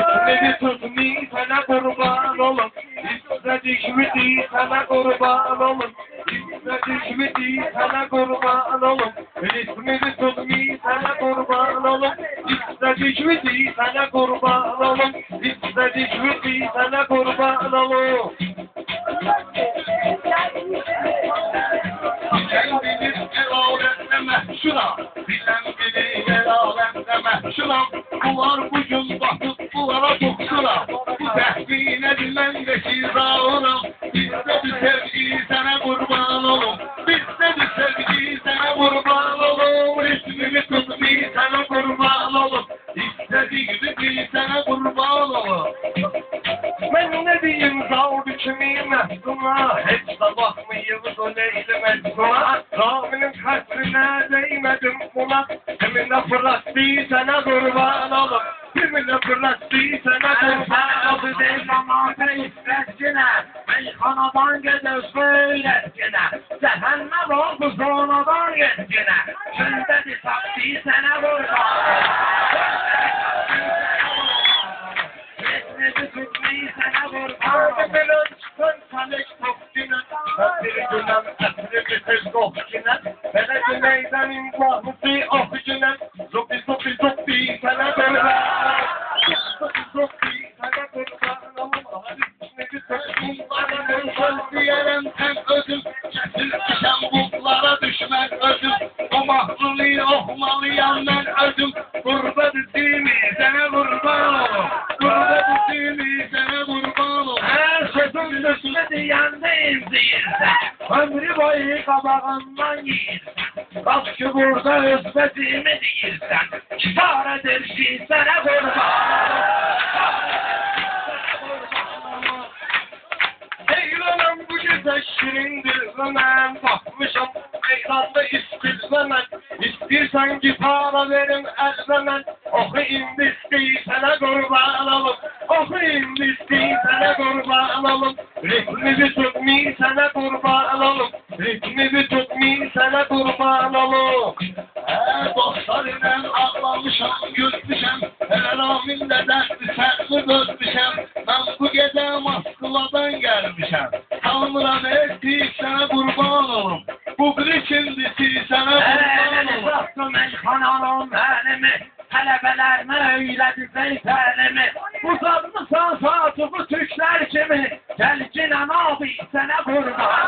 Gitmedi tutmi sana kurban olun. Mi değil sana kurban olun. Mi değil sana kurban olun. İsmini tutmi sana kurban olun. Mi değil sana kurban olun. Mi değil sana kurban olun. Bilen bilir el alemdeme şuna. Bilen bilir el alemdeme şuna. Bular bugün batıp bulara tutsuna. Bu tehvine bilen beşir dağına. Bizde bir sevgi sana kurban olun. Bizde bir sevgi sana kurban olun. İsmini tut bir sana kurban olun. İstediğini bir sana kurban olun. Ben ne diyeyim sağ biçimim aslına Hiç de bakmayayım o neylemez buna Raminin kalbine değmedim buna Kimine fırlattı sana kurban olum Kaynak Birleştiği senedir sağladı değil namazı iffetçine Meyhanadan gelir böylesine Zopi zopi zopi sene böyle söz diyerem sen özüm Kesilmişem buklara düşmek özüm. O mahruli ohmalıyam ben özüm. Gurbet dini sana kurban olum Gurbet dini sana kurban olum Her sözün üstüne diyendeyim değilse Ömrü boyu kabağından yiyirsen Bak ki burada hizmetimi değilsen Çaredir ki sana kurban ellemen Okuyayım listeyi sana kurban olum Okuyayım listeyi sana kurban olum Ritmi bir tutmayı sana kurban olum Ritmi bir tutmayı sana kurban olum He dostlar ile ağlamışam, gülmüşem Her raminde dertli sertli dözmüşem Ben bu gece maskuladan gelmişem Tanrı'm etti sana kurban. Olum Bu şimdisi sana kurban. Elini olum bıraktım meyhananın elimi Tələbələrmə öylədi zeytəlimi Uzatmısan saatı bu tüklər kimi Gəl cinən abi sənə qurban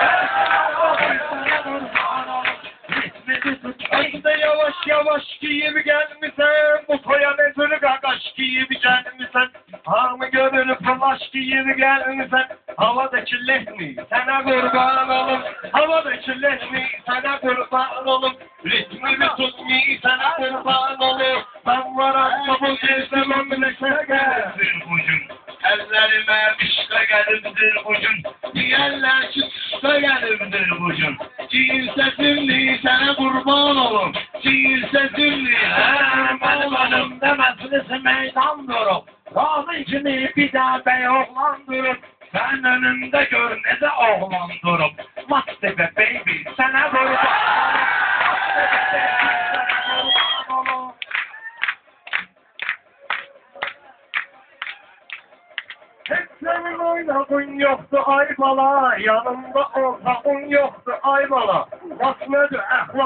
Gəl cinən abi sənə qurban olum Ritmini tut Hadi yavaş yavaş giyip gelmişsen Bu toya nedir gagaş giyip gelmişsen Hamı görür flaş giyip gelmişsen Havadaki lehmi sana kurban olum Havadaki lehmi sana kurban olum Ritmimi tutmayı sana kurban olum Ben varam bu gece memlekete gelsin ucun Ellerime işte gelimdir ucun Diğerler çıksa gelimdir ucun Ciğil sesimli sana kurban olum sesimli Hə, Mənim önümdə məclisi meydan durub Razı kimi bir oğlan durub Sən önümdə gör necə oğlan durub Mat be baby sənə qurban Hep senin oynadın yoktu ay bala. Yanımda ortağın yoktu ay bala. Basmadı ehla